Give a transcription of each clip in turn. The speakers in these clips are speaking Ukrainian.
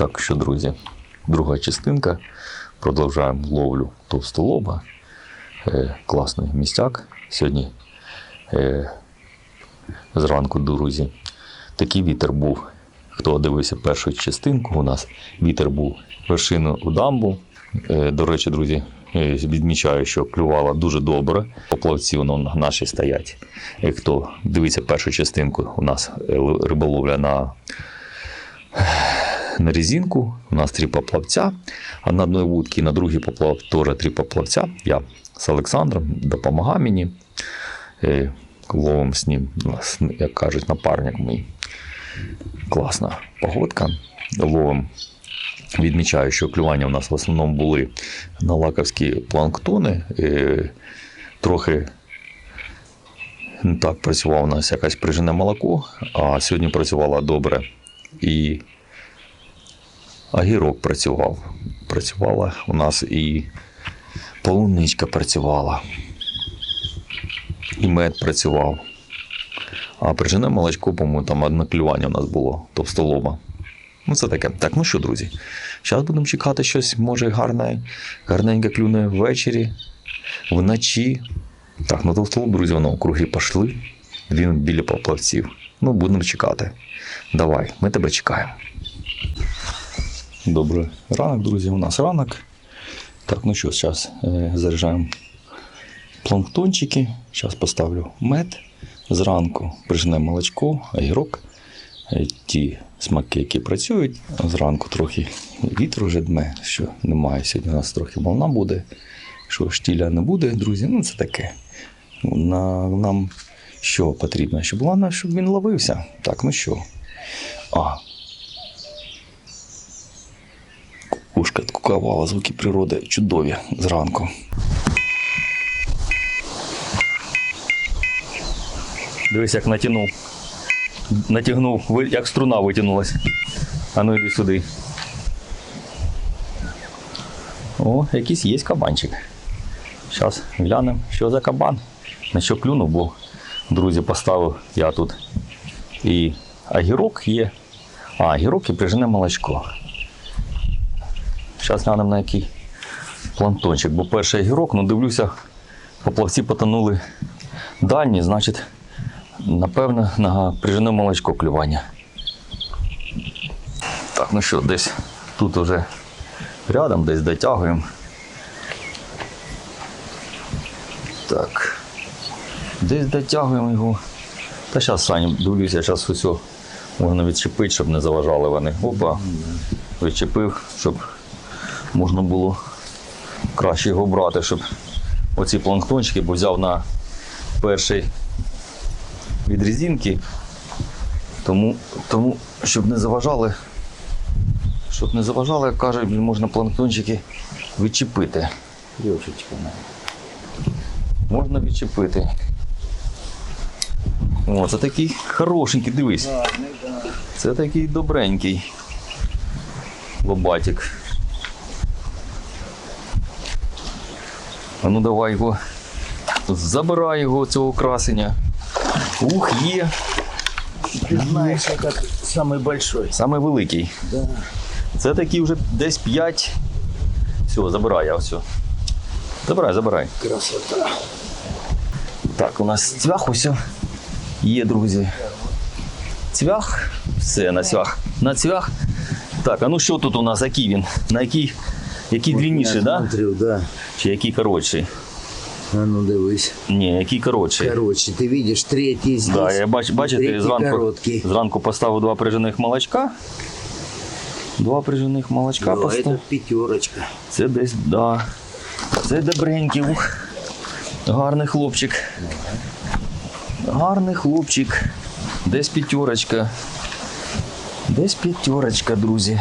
Так що, друзі, друга частинка. Продовжуємо ловлю товстолоба. Е, класний містяк. Сьогодні е, зранку, друзі, такий вітер був. Хто дивився першу частинку, у нас вітер був вершину у дамбу. Е, до речі, друзі, е, відмічаю, що клювала дуже добре. Поплавці воно наші стоять. Е, Хто дивиться першу частинку, у нас е, риболовля на на резинку. У нас три поплавця, а на одній вудці, на другій поплав теж три поплавця. Я з Олександром допомагав мені. Е, Ловим з ним, як кажуть, напарник мій. Класна погодка. Ловим. Відмічаю, що клювання у нас в основному були на лаковські планктони. Е, Трохи не так працювало у нас якась прижене молоко, а сьогодні працювала добре. І Агірок працював. Працювала у нас і полуничка працювала. І мед працював. А прижене молочко, по-моєму, там одне клювання у нас було товстолоба. Ну, це таке. Так, ну що, друзі, зараз будемо чекати щось, може, гарне, гарненьке клюне ввечері, вночі. Так, ну товстолоб, друзі, воно округи пішли. Він біля поплавців. Ну, будемо чекати. Давай, ми тебе чекаємо. Добрий ранок, друзі. У нас ранок. Так, ну що, зараз е, заряджаємо планктончики. Зараз поставлю мед зранку, прижне молочко, огірок. Е, Ті смаки, які працюють. Зранку трохи вітру вже дме, що немає. Сьогодні у нас трохи волна буде, що штіля не буде, друзі. Ну, це таке. На, нам що потрібно? Щоб, головне, щоб він ловився. Так, ну що? А, Ушка кукавала, звуки природи чудові зранку. Дивись, як натягнув. Натягнув, як струна витягнулась. А ну йди сюди. О, якийсь є кабанчик. Зараз глянемо, що за кабан. На що клюнув, бо друзі поставив я тут. І агірок є. А, агірок і прижене молочко. Зараз глянемо на який планктончик, бо перший гірок, ну дивлюся, поплавці потонули дальні, значить, напевно, на прижене молочко клювання. Так, ну що, десь тут уже рядом, десь дотягуємо. Так. Десь дотягуємо його. Та зараз, Саня, дивлюся, зараз усе можна відчепити, щоб не заважали вони. Опа. Відчепив, щоб можна було краще його брати, щоб оці планктончики, бо взяв на перший від резинки, тому, тому щоб не заважали, щоб не заважали, як кажуть, можна планктончики відчепити. Йошечка. Можна відчепити. О, це такий хорошенький, дивись. Це такий добренький лобатик. А ну давай його. Забирай його цього красення. Ух, є. Ты знаешь, это самый большой. Саме великий. Да. Це такий вже десь 5. Все, забирай, я все. Забирай, забирай. Красота. Так, у нас цвях усе є, друзі. Цвях. Все, на цвях. На цвях. Так, а ну що тут у нас? Який він? На який, який длинніший, Я да? смотрю, да. Чи який коротший? А ну дивись. Ні, який коротший. Короче, ты видишь, третий здесь. Да, я бач, бачите, третий зранку, короткий. зранку поставив два прижених молочка. Два прижених молочка Ну, поставив. это пятерочка. Це десь, да. Це добренький. Ух. Гарний хлопчик. Гарний хлопчик. Десь п'ятерочка. Десь п'ятерочка, друзі.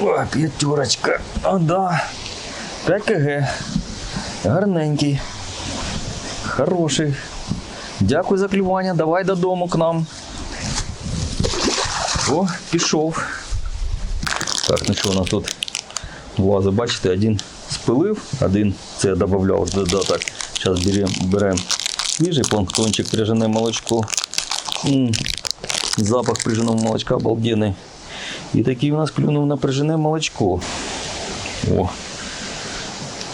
О, п'ятерочка. О, да. 5 кг. Гарненький. Хороший. Дякую за клювання. Давай додому к нам. О, пішов. Так, ну що у нас тут влазить, бачите, один спилив, один це додавав додаток. Зараз беремо берем свіжий планктончик, прижене молочко. М, Запах приженого молочка обалденний. І такий у нас клюнув напряжене молочко. О.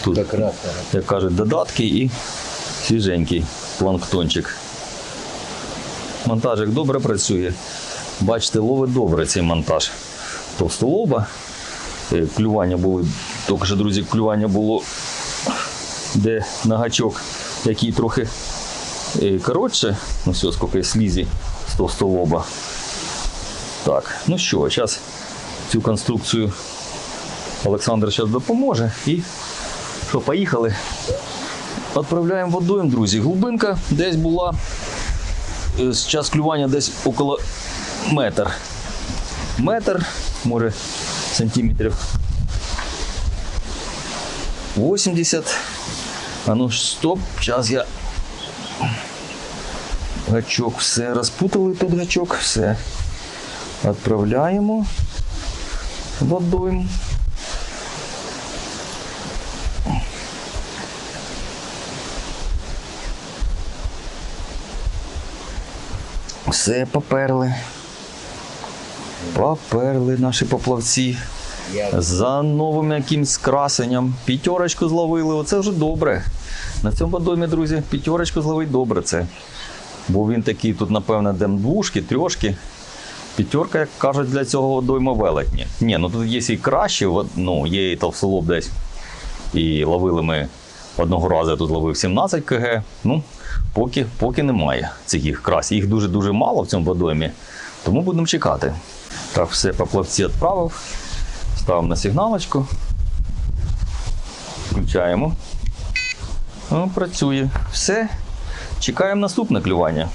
Тут, як кажуть, додатки і свіженький планктончик. Монтажик добре працює. Бачите, ловить добре цей монтаж. Товстолоба. Е, Клювання були, тільки що, друзі, клювання було де на гачок, який трохи е, коротше. Ну все, скільки слізі з товстолоба. Так, ну що, зараз цю конструкцію Олександр зараз допоможе. І що, поїхали. Відправляємо водою, друзі. Глибинка десь була. е, з час клювання десь около метр. Метр, може, сантиметрів 80. А ну стоп, зараз я. Гачок, все, розпутали тут гачок, все. Відправляємо водою. Все, поперли. Поперли наші поплавці. За новим якимсь красенням. П'ятерочку зловили, оце вже добре. На цьому водомі, друзі, п'ятерочку зловить добре це. Бо він такий тут, напевно, дем двушки, трьошки. П'ятерка, як кажуть, для цього водойма велетні. Ні, ну тут є і краще, ну, є і товсолоб десь. І ловили ми одного разу я тут ловив 17 кг. Ну, поки, поки немає цих їх красів. Їх дуже-дуже мало в цьому водоймі, тому будемо чекати. Так, все, поплавці відправив. Ставимо на сигналочку. Включаємо. О, працює. Все. Чекаємо наступне клювання.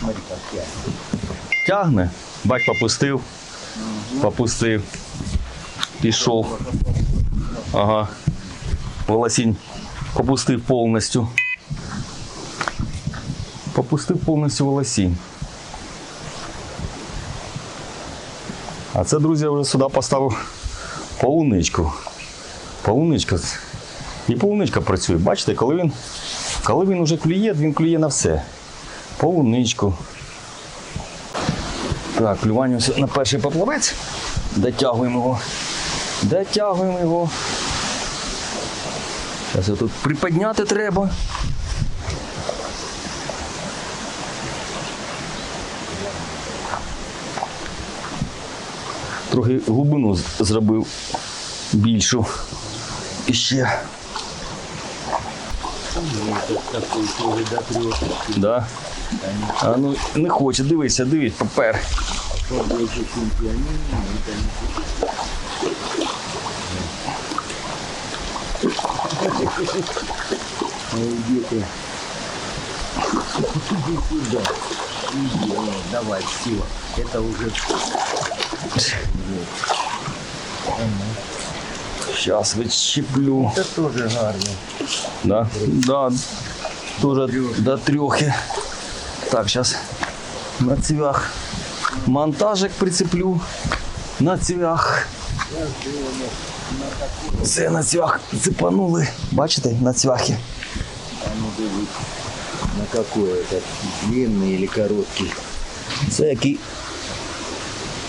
смотри, как я. Тягне. Бач, попустив. Попустив. Пішов. Ага. Волосінь попустив повністю. Попустив повністю волосінь. А це, друзі, я вже сюди поставив полуничку. Полуничка. І полуничка працює. Бачите, коли він, коли він вже клює, він клює на все. Полуничку. Так, клювання на перший поплавець. Дотягуємо його. Дотягуємо його. Зараз його тут приподняти треба. Трохи глибину зробив більшу. І ще. Да. А ну не хоче, дивися, дивись, папер. Побольше чемпионин. Это не Ну иди ты. Иди сюда. Иди, ну, давай, все. Это уже Зараз відщеплю. это тоже гарно. Да? Да. Тоже до трьохи. Так, сейчас на цвях монтажик прицеплю. На цвях. Це на цвях цепанули. Бачите, на цвяхи. А ну дивись, на какой это длинный или короткий? Це який,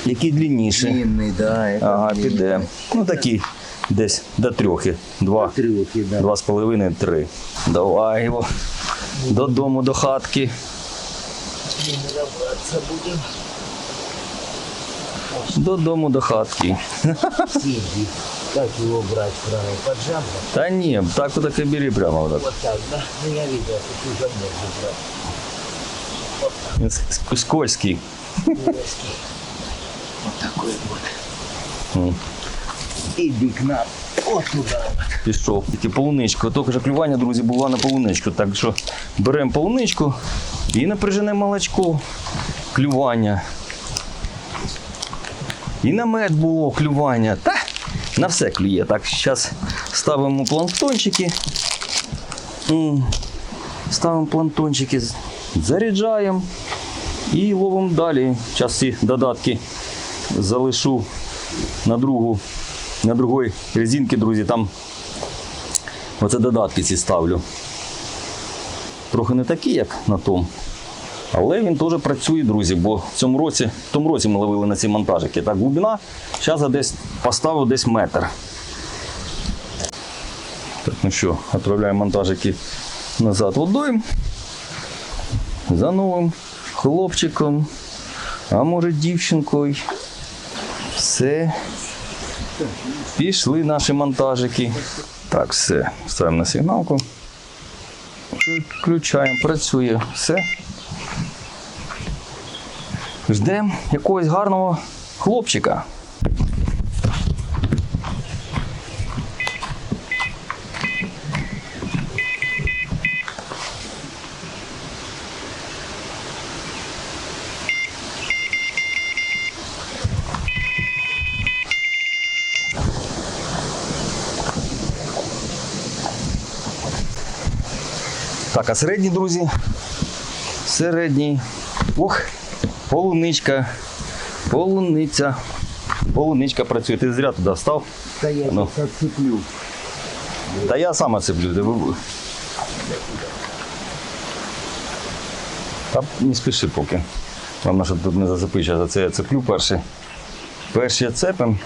який длинніший. Длинный, да. Это Ага, длинный. піде. Ну такі десь до трьохи. Два. Трюки, да. Два з половиною, три. Давай його. Додому, до хатки. Добраться будем. Додому, до хатки. Сиди. Как его брать правильно? Под жабром? Та ні, так так і бери прямо так. Вот так, да? Ну я видел, что ты уже можешь брать. Він ск- скользкий. Турецкий. Вот такой вот. М, Иди к нам. Вот туда. Пішов. Тільки полуничку. Тільки ж клювання, друзі, було на полуничку. Так що беремо полуничку і напряжене молочко. Клювання. І на мед було клювання. Та на все клює. Так, зараз ставимо планктончики. Ставимо планктончики, заряджаємо і ловимо далі. Зараз ці додатки залишу на другу, на другої резинки, друзі. Там оце додатки ці ставлю. Трохи не такі, як на тому. Але він теж працює, друзі, бо в цьому році, в тому році ми ловили на ці монтажики. Так, глибина, зараз я десь поставив десь метр. Так, ну що, відправляємо монтажики назад водою. За новим хлопчиком, а може дівчинкою. Все. Пішли наші монтажики. Так, все. Ставимо на сигналку. Включаємо, працює. Все. Ждемо якогось гарного хлопчика. Так, а середні, друзі. Середній. Ух, полуничка. Полуниця. Полуничка працює. Ти зря туди встав. Да я Ну. сейчас. Та я сам оцеплю. Та не спіши поки. Головне, щоб тут не зацепиш, а за це я цеплю перший. Перший цепим.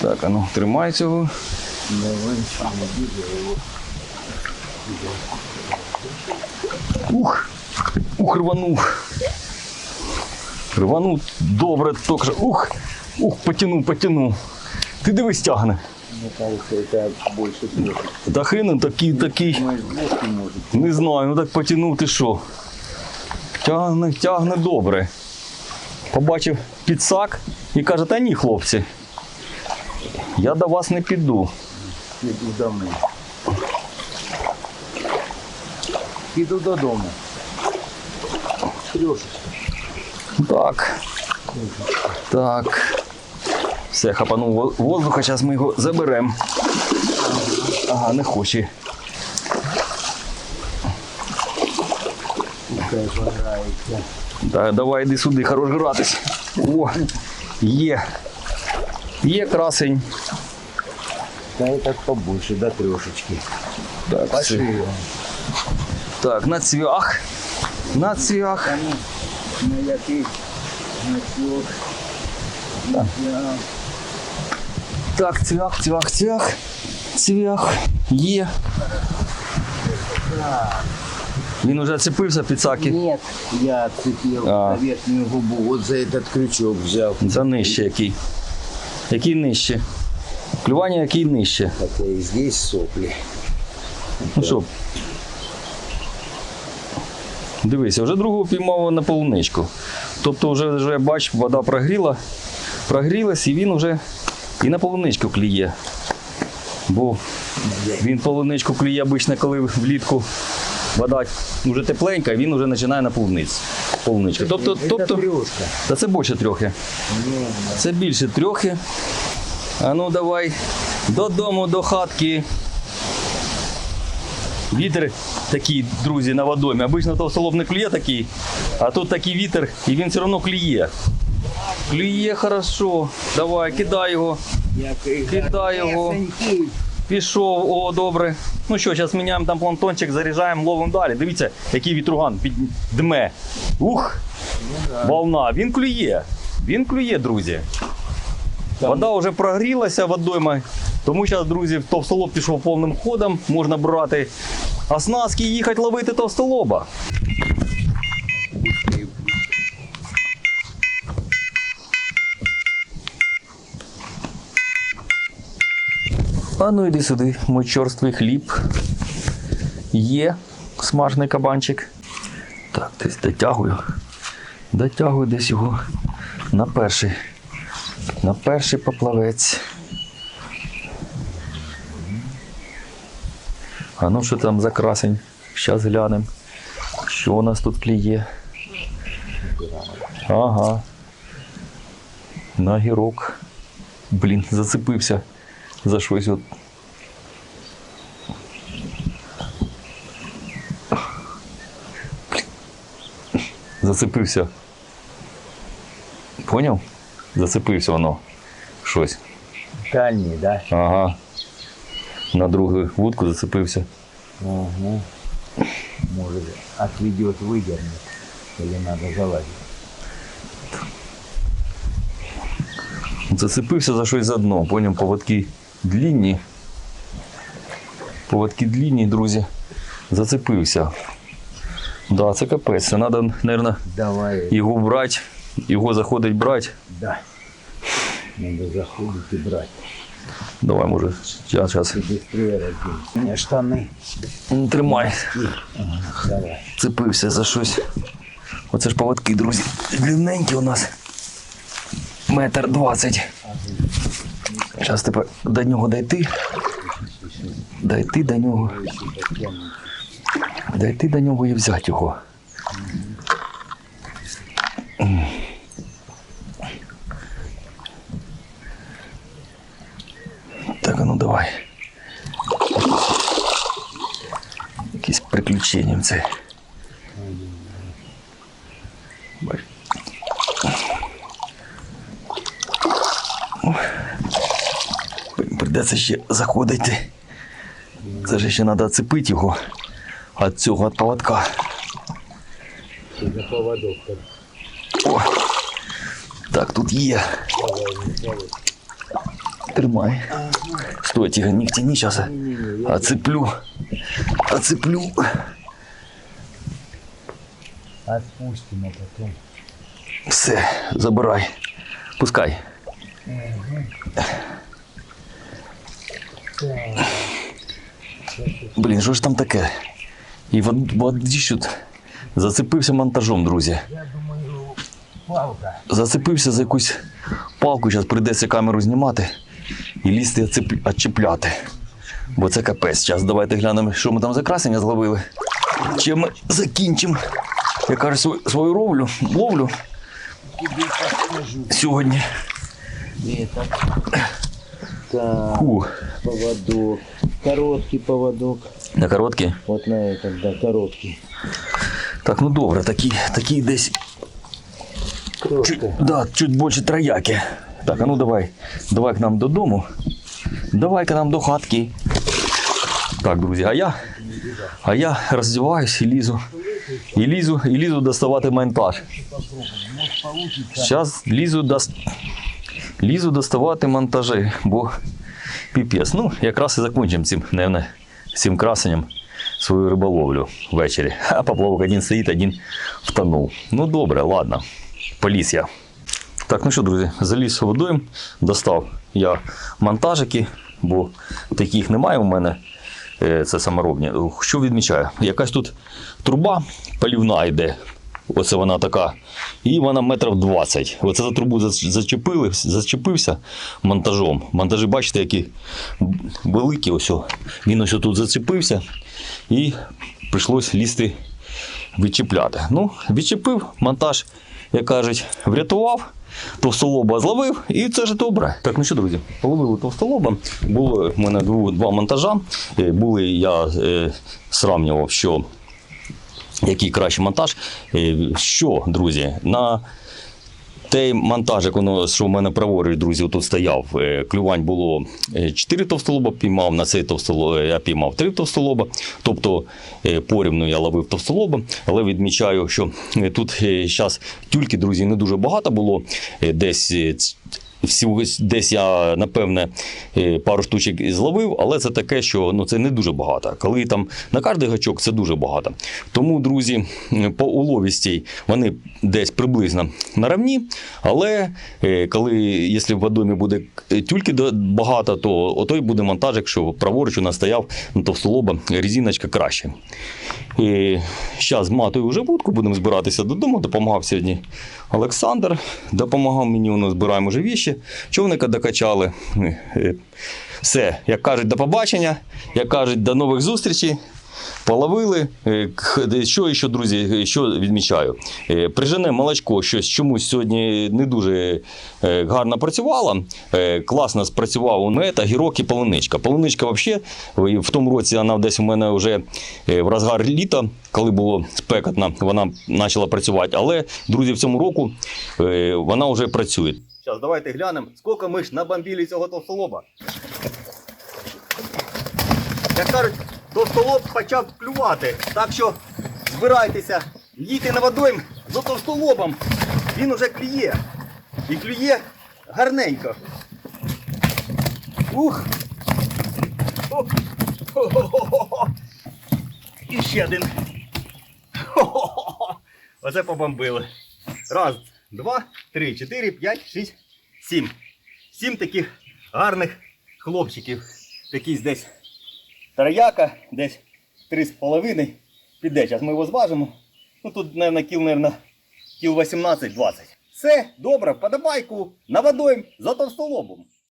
Так, а ну, тримай цього. Ух! Ух, рванув. Рванув добре, тільки що. Ух! Ух, потянув, потянув. Ти дивись, тягне. Та хрен такий, такий. Не знаю, ну так потягнув ти що. Тягне, тягне добре. Побачив підсак і каже, та ні, хлопці. Я до вас не піду. Иду домой. Иду додому. Трешечка. Так. Так. Все, хапанув воздуха, зараз ми його заберемо. Ага, не хоче. Да, давай йди сюди, хорош гратись. О, є. Є красень. Да это побольше, до трешечки. Так. Пошли. так на цвях. На цвях. На який значок. Я Так, цвях, цвях, цвях. Цвях. Є. Він уже цепився під саки. Нет, я отцепил А. на верхнюю губу. Вот за этот крючок взял. Це нижче який. Який нижче? Клювання який нижче. Хотя и здесь сопли. Ну що? Дивися, вже другу піймав на полуничку. Тобто вже, вже бач, вода прогріла, прогрілась і він вже і на полуничку кліє. Бо він полуничку кліє обично, коли влітку вода вже тепленька, він вже починає на полуниць. полуничку. Тобто, тобто, та це більше трьохи. Це більше трьохи. А ну давай додому, до хатки. Вітер такий, друзі, на водомі. Обично товстолоб не клює такий, а тут такий вітер, і він все одно клює. Клює хорошо. Давай, кидай його. Кидай його. Пішов, о, добре. Ну що, зараз міняємо там плантончик, заряджаємо, ловимо далі. Дивіться, який вітруган під дме. Ух! Волна. Він клює. Він клює, друзі. Вода вже прогрілася водойма. Тому зараз, друзі, товстолоб пішов повним ходом, можна брати оснастки і їхати ловити товстолоба. А ну йди сюди, мой чорствий хліб. Є смажений кабанчик. Так, десь дотягую. Дотягую десь його на перший. На перший поплавець. А ну що там за красень? Щас глянемо. Що у нас тут кліє? Ага. На гірок. Блін, зацепився за щось. От. Зацепився. Поняв? Зацепився воно. Щось. Дальний, да? Ага. На другу вудку зацепився. Угу. Может, отведет, выдернет. Или надо залазить. Зацепився за щось заодно. Поняв, поводки длінні. Поводки длінні, друзі. Зацепився. Да, це капець. Це треба, мабуть, його брати, його заходить брати. Да. Надо заходить и брать. Давай, може, я зараз. Ты быстрее раздень. У меня штаны. Тримай. Ага, давай. Цепився за щось. Оце ж поводки, друзі. Длинненькі у нас. Метр двадцять. Зараз тепер до нього дойти. Дойти до нього. Дойти до нього і взяти його. Це. Бач. Придеться ще заходити. Це ж ще треба оцепити його від цього від поводка. О! Так, тут є. Тримай. Стой, тихо, не тяни сейчас. Оцеплю. Оцеплю. Отпустим, а потом. Все, забирай. Пускай. Блін, що ж там таке? І вод- воді тут зацепився монтажом, друзі. Я думаю, палка. Зацепився за якусь палку, зараз прийдеться камеру знімати і лізти отчіпляти. Бо це капець. Зараз давайте глянемо, що ми там за красення зловили. Чим ми закінчимо, я кажу, свою, свою ловлю, ловлю сьогодні. Так, Фу. поводок. Короткий поводок. На короткі. Вот на этот, да, короткий. Так, ну добре, такі, такі десь чуть, да, чуть більше трояки. Так, а ну давай. Давай к нам додому. Давай к нам до хатки. Так, друзі, а я, а я роздіваюсь і лізу. І лізу, і лізу доставати монтаж. Зараз лізу, дос... лізу доставати монтажі, бо піпець. Ну, якраз і закінчимо цим, наверное, цим красенням свою риболовлю ввечері. А поплавок один стоїть, один втонув. Ну добре, ладно. Поліз я. Так, ну що, друзі, заліз водою, достав я монтажики, бо таких немає у мене. Е, Це саморобні. Що відмічаю? Якась тут труба полівна йде. Оце вона така. І вона метрів 20. Оце за трубу зачепили, зачепився монтажом. Монтажі, бачите, які великі. Ось. Він ось тут зачепився і прийшлось лізти відчіпляти. Ну, відчепив, монтаж, як кажуть, врятував. Товстолоба зловив, і це ж добре. Так, ну що, друзі, половили товстолоба. Було в мене два монтажа. Е, Були, я е, сравнював, що який кращий монтаж. Е, Що, друзі, на той монтаж, як воно, що в мене праворуч, друзі, тут стояв, е, клювань було 4 товстолоба, піймав, на цей товстолоб я піймав 3 товстолоба. Тобто е, порівну я ловив товстолоба, але відмічаю, що е, тут зараз тюльки, друзі, не дуже багато було. Е, Десь е, десь я напевне е, пару штучок зловив, але це таке, що ну це не дуже багато. Коли там на кожний гачок це дуже багато. Тому, друзі, по уловістій вони десь приблизно на равні. Але е, коли, якщо в водомі буде тюльки багато, то отой буде монтажик, що праворуч у нас стояв ну, товстолоба, резиночка краще. Зараз з матою вже будку, будемо збиратися додому. Допомагав сьогодні Олександр. Допомагав мені, воно збираємо вже віші. Човника докачали. Е, Все, як кажуть, до побачення, як кажуть, до нових зустрічей. Половили. Е, Що ще, друзі, що відмічаю? Е, Прижене молочко щось чомусь сьогодні не дуже е, гарно працювало. Е, Класно спрацював у мета, гірок і полуничка. Полуничка взагалі в тому році вона десь у мене вже е, в розгар літа, коли було спекотно, вона почала працювати. Але, друзі, в цьому року е, вона вже працює. Зараз давайте глянемо, скільки ми ж набомбили цього товстолоба. Як кажуть, товстолоб почав клювати. Так що збирайтеся, їдьте на водойм за товстолобом. Він уже клює. І клює гарненько. Ух! О! Хо-хо-хо-хо! І ще один. Хо-хо-хо! Оце побомбили. Раз, два, три, чотири, п'ять, шість, сім. Сім таких гарних хлопчиків. Якийсь десь трояка, десь три з половиною. Піде, зараз ми його зважимо. Ну тут, мабуть, кіл, мабуть, кіл 18-20. Все, добре, вподобайку, наводуємо за товстолобом.